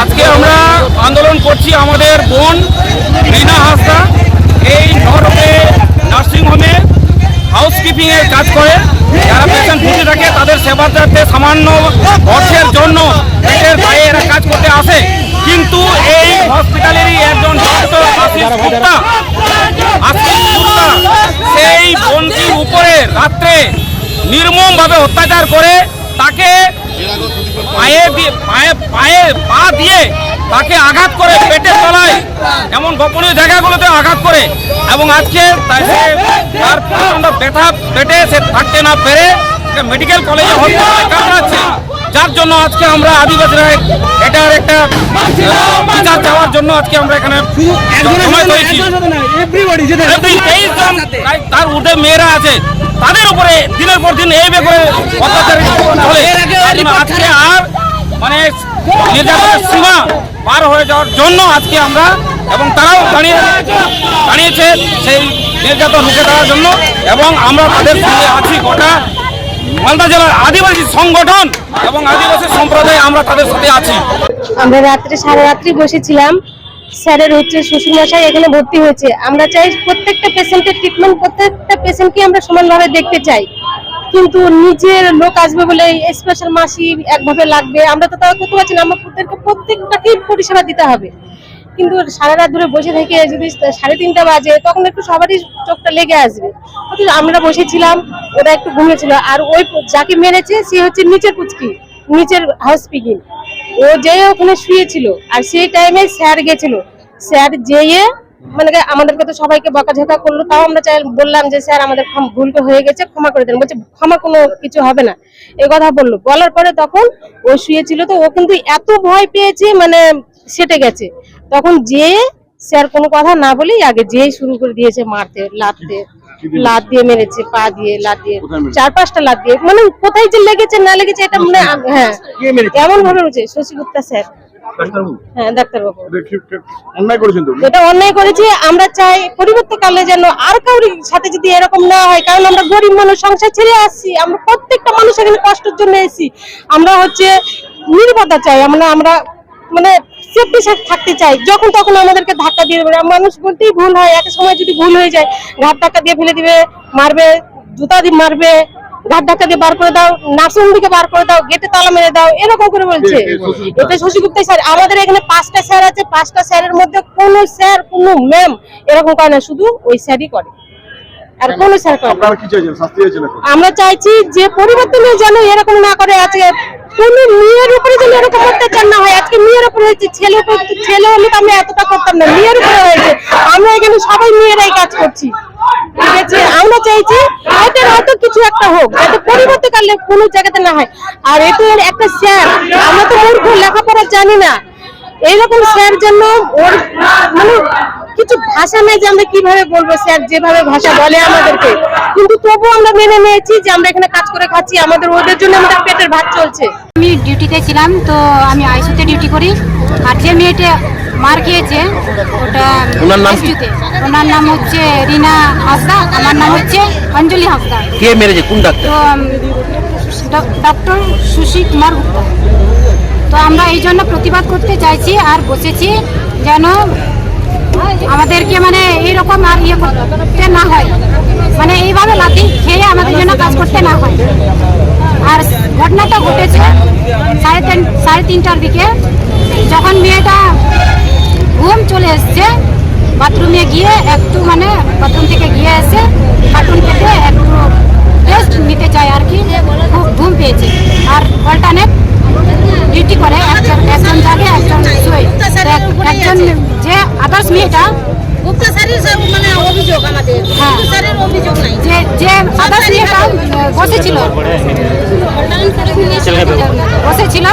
আজকে আমরা আন্দোলন করছি আমাদের বোন রিনা হাসদা। এই নরকে নার্সিংহোমে হাউসকিপিং এর কাজ করে। যারা পেশেন্ট ভর্তি থাকে, তাদের সেবাদার্থে সামান্য অর্থের জন্য পেটের দায়ে এরা কাজ করতে আসে। কিন্তু এই হসপিটালেরই একজন সেই বোনটির উপরে রাত্রে নির্মমভাবে অত্যাচার করে তাকে পায়ে পায়ে পায়ে পা দিয়ে তাকে আঘাত করে পেটের তলায়। এমন গোপনীয় জায়গাগুলোতে আঘাত করে। এবং আজকে তার প্রচণ্ড ব্যথা পেটে সে থাকতে না পেরে মেডিকেল কলেজে হসপিটালে যার জন্য আজকে আমরা আদিবাসীরা এটার একটা বিচার চাওয়ার জন্য আজকে আমরা এখানে তার ঊর্ধ্বে মেয়েরা আছে। তাদের উপরে দিনের পর দিন এই করে অত্যাচার আজকে আর মানে নির্যাতনের সীমা পার হয়ে যাওয়ার জন্য আজকে আমরা এবং তারাও দাঁড়িয়ে দাঁড়িয়েছে সেই নির্যাতন রুখে দেওয়ার জন্য এবং আমরা তাদের সঙ্গে আছি গোটা মালদা জেলার আদিবাসী সংগঠন এবং আদিবাসী সম্প্রদায় আমরা তাদের সাথে আছি। আমরা রাত্রে সারা রাত্রি বসেছিলাম। স্যারের হচ্ছে শ্বশুর শ্বশুরমশাই এখানে ভর্তি হয়েছে। আমরা চাই প্রত্যেকটা পেশেন্টের ট্রিটমেন্ট প্রত্যেকটা পেশেন্টকে আমরা সমানভাবে দেখতে চাই। কিন্তু নিজের লোক আসবে বলে স্পেশাল মাসি একভাবে লাগবে, আমরা তো তাও করতে পারছি না। আমরা প্রত্যেককে, প্রত্যেকটাকেই পরিষেবা দিতে হবে। কিন্তু সারা রাত ধরে বসে থেকে যদি সাড়ে তিনটা বাজে, তখন একটু সবারই চোখটা লেগে আসবে। অথচ আমরা বসেছিলাম, ওরা একটু ঘুমিয়েছিল। আর ওই যাকে মেরেছে, সে হচ্ছে নিচের পুচকি, নিচের হাউস পিকিং ও যে ওখানে শুয়েছিল, আর সেই টাইমে স্যার গেছিল। স্যার যেয়ে মানে আমাদেরকে তো সবাইকে বকাঝকা করল, তাও আমরা চাই বললাম যে, স্যার, আমাদের ক্ষম- ভুল হয়ে গেছে, ক্ষমা করে দেন। বলছে, ক্ষমা কোনো কিছু হবে না। এই কথা বলল। বলার পরে তখন ও শুয়েছিল তো, ও কিন্তু এত ভয় পেয়েছে মানে সেটে গেছে। তখন যে স্যার কোনো কথা না বলেই আগে যেই শুরু করে দিয়েছে, মারতে লাততে লাত দিয়ে মেরেছে পা দিয়ে লাত দিয়ে। চার পাঁচটা লাত দিয়ে। মানে কোথায় যে লেগেছে না লেগেছে এটা মানে হ্যাঁ এমন ভাবে হচ্ছে শশী গুপ্তা স্যার। হ্যাঁ ডাক্তারবাবু। অন্যায় করেছেন তো? যেটা অন্যায় করেছি আমরা চাই পরিবর্তকালে যেন আর কাউরি সাথে যদি এরকম না হয় কারণ আমরা গরিব মানুষ সংসার ছেড়ে আসছি আমরা প্রত্যেকটা মানুষ এখানে কষ্টের জন্য এসেছি। আমরা হচ্ছে নিরাপত্তা চাই আমরা আমরা মানে সেফটি থাকতে চাই। যখন তখন আমাদেরকে ধাক্কা দিয়ে দেবে। মানুষ বলতেই ভুল হয় এক সময় যদি ভুল হয়ে যায় ঘাট ধাক্কা দিয়ে ফেলে দিবে মারবে জুতা দিয়ে মারবে ঘাট ধাক্কা দিয়ে বার করে দাও নার্সিং দিকে বার করে দাও গেটে তালা মেরে দাও এরকম করে বলছে। এটা শশী গুপ্তা স্যার আমাদের এখানে পাঁচটা স্যার আছে পাঁচটা স্যারের মধ্যে কোনো স্যার কোনো ম্যাম এরকম করে না শুধু ওই স্যারই করে। আর কোনো স্যার করে আমরা চাইছি যে পরিবর্তনে যেন এরকম না করে আজকে মেয়ের না হয়, আজকে মেয়ের ছেলে এতটা করতাম না, মেয়ের উপরে আমরা এখানে সবাই মেয়েরাই কাজ করছি। ঠিক আছে? আমরা চাইছি কিছু একটা হোক পরিবর্তকালে কোনো জায়গাতে না হয়। আর এটা একটা স্যার, আমরা তো মূর্খ, লেখাপড়া জানি না। এইরকম স্যার জন্য ওর মানে কিছু ভাষা নেই যে আমরা কীভাবে বলব স্যার? যেভাবে ভাষা বলে আমাদেরকে। কিন্তু তবু আমরা মেনে নিয়েছি যে আমরা এখানে কাজ করে খাচ্ছি আমাদের ওদের জন্য আমাদের পেটের ভাত চলছে। আমি ডিউটিতে ছিলাম তো আমি আইসিতে ডিউটি করি। আর যে মেয়েটা মার খেয়েছে ওটা ওনার নাম। ওনার হচ্ছে রিনা হাসদা আমার নাম হচ্ছে অঞ্জলি হাসদা। কে মেরেছে? কোন ডাক্তার? তো ডক্টর সুশী কুমার গুপ্তা। তো আমরা এই জন্য প্রতিবাদ করতে চাইছি আর বসেছি যেন আমাদেরকে মানে এইরকম আর ইয়ে করতে না হয়। মানে এইভাবে লাথি খেয়ে আমাদের জন্য কাজ করতে না হয়। আর ঘটনাটা ঘটেছে সাড়ে তিন, সাড়ে তিনটার দিকে। যখন মেয়েটা ঘুম চলে এসছে, বাথরুমে গিয়ে একটু মানে বাথরুম থেকে গিয়ে এসে কার্টুন খেতে একটু রেস্ট নিতে চায় আর কি, খুব ঘুম পেয়েছে। আর অল্টারনেট ডিউটি করে একজন একজন জাগে, একজন শোয়। একজন আদার্স মেয়েটা গুপ্তা স্যারের মানে অভিযোগ আমাদের। হ্যাঁ। স্যারের অভিযোগ নাই। যে যে আদার্স মেয়েটা আহ, বসেছিল। বসেছিল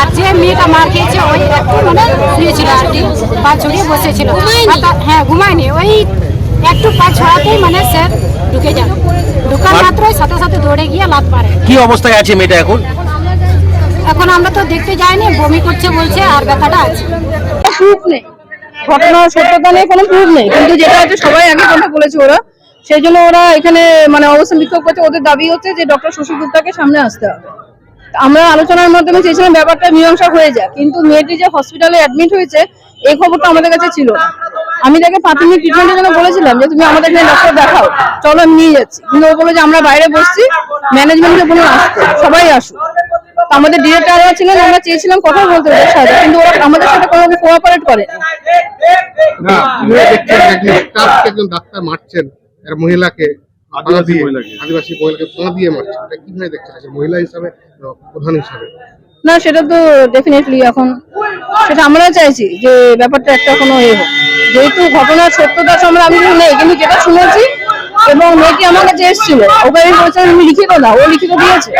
আর যে মেয়েটা মার খেয়েছে ওই একটু মানে শুয়েছিল আর কি পা ছড়িয়ে বসেছিল। হ্যাঁ ঘুমায়নি। ওই একটু পা ছড়াতেই মানে স্যার ঢুকে যান ঢুকার মাত্রই সাথে সাথে দৌড়ে গিয়ে লাভ পারে কি অবস্থায় আছে মেয়েটা এখন? এখন আমরা তো দেখতে যাইনি বমি করছে বলছে আর ব্যথাটা আছে। নেই। ঘটনার সত্যতা নেই কোনো প্রুফ নেই। কিন্তু যেটা হচ্ছে সবাই আগে কথা বলেছে ওরা। সেই জন্য ওরা এখানে মানে অবস্থান বিক্ষোভ করছে। ওদের দাবি হচ্ছে যে ডক্টর শশী গুপ্তাকে সামনে আসতে হবে। আমরা আলোচনার মাধ্যমে চেয়েছিলাম ব্যাপারটা মীমাংসা হয়ে যায় কিন্তু মেয়েটি যে হসপিটালে অ্যাডমিট হয়েছে এই খবরটা আমাদের কাছে ছিল আমি তাকে প্রাথমিক ট্রিটমেন্টের জন্য বলেছিলাম যে তুমি আমাদের এখানে ডক্টর দেখাও। চলো আমি নিয়ে যাচ্ছি। কিন্তু ও বলল যে আমরা বাইরে বসছি। ম্যানেজমেন্টকে বলুন আসতে। সবাই আসুক। আমাদের ডিরেক্টররা ছিলেন আমরা চেয়েছিলাম কথা বলতে ওদের সাথে কিন্তু ওরা আমাদের সাথে কোনো কোঅপারেট করে না। দেখছেন একজন ডাক্তার মারছেন একটা মহিলাকে আদিবাসী মহিলাকে। আদিবাসী মহিলাকে পা দিয়ে মারছেন। এটা কীভাবে দেখছেন? মহিলা হিসাবে প্রধান হিসাবে। না সেটা তো ডেফিনেটলি এখন সেটা আমরাও চাইছি যে ব্যাপারটা একটা কোনো এ হোক। যেহেতু ঘটনার সত্যতা আমরা আমি নেই কিন্তু যেটা শুনেছি এবং মেয়েটি আমার কাছে এসেছিল ওকে আমি বলছিলাম তুমি লিখিত না ও লিখিত দিয়েছে।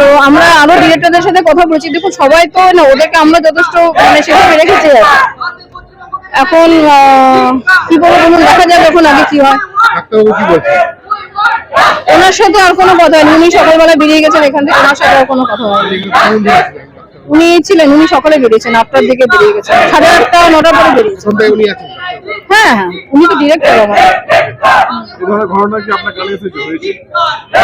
তো আমরা আরও ডিরেক্টরদের সাথে কথা বলেছি। দেখুন সবাই তো না ওদেরকে আমরা যথেষ্ট মানে সেভাবে রেখেছি এখন আহ, কি বলব বলুন দেখা যাক এখন আগে কি হয়। ওনার সাথে আর কোনো কথা হয়নি। উনি সকালবেলা বেরিয়ে গেছেন এখান থেকে। ওনার সাথে আর কোনো কথা হয়নি? উনি ছিলেন উনি সকালে বেরিয়েছেন আটটার দিকে বেরিয়ে গেছেন। সাড়ে আটটা নটার পরে বেরিয়েছেন। হ্যাঁ হ্যাঁ উনি তো ডিরেক্টর আমার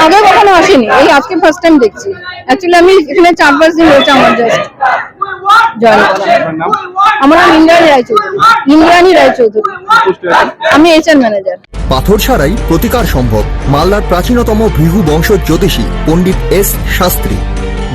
আগে কখনো আসেনি এই আজকে ফার্স্ট টাইম দেখছি। অ্যাকচুয়ালি আমি এখানে চার পাঁচ দিন হয়েছে আমার জাস্ট জয়েন করা আমার নাম ইন্দ্রাণী রায়চৌধুরী। ইন্দ্রাণী রায়চৌধুরী। আমি এইচআর ম্যানেজার পাথর ছাড়াই প্রতিকার সম্ভব মালদার প্রাচীনতম ভৃহু বংশ জ্যোতিষী পণ্ডিত এস শাস্ত্রী।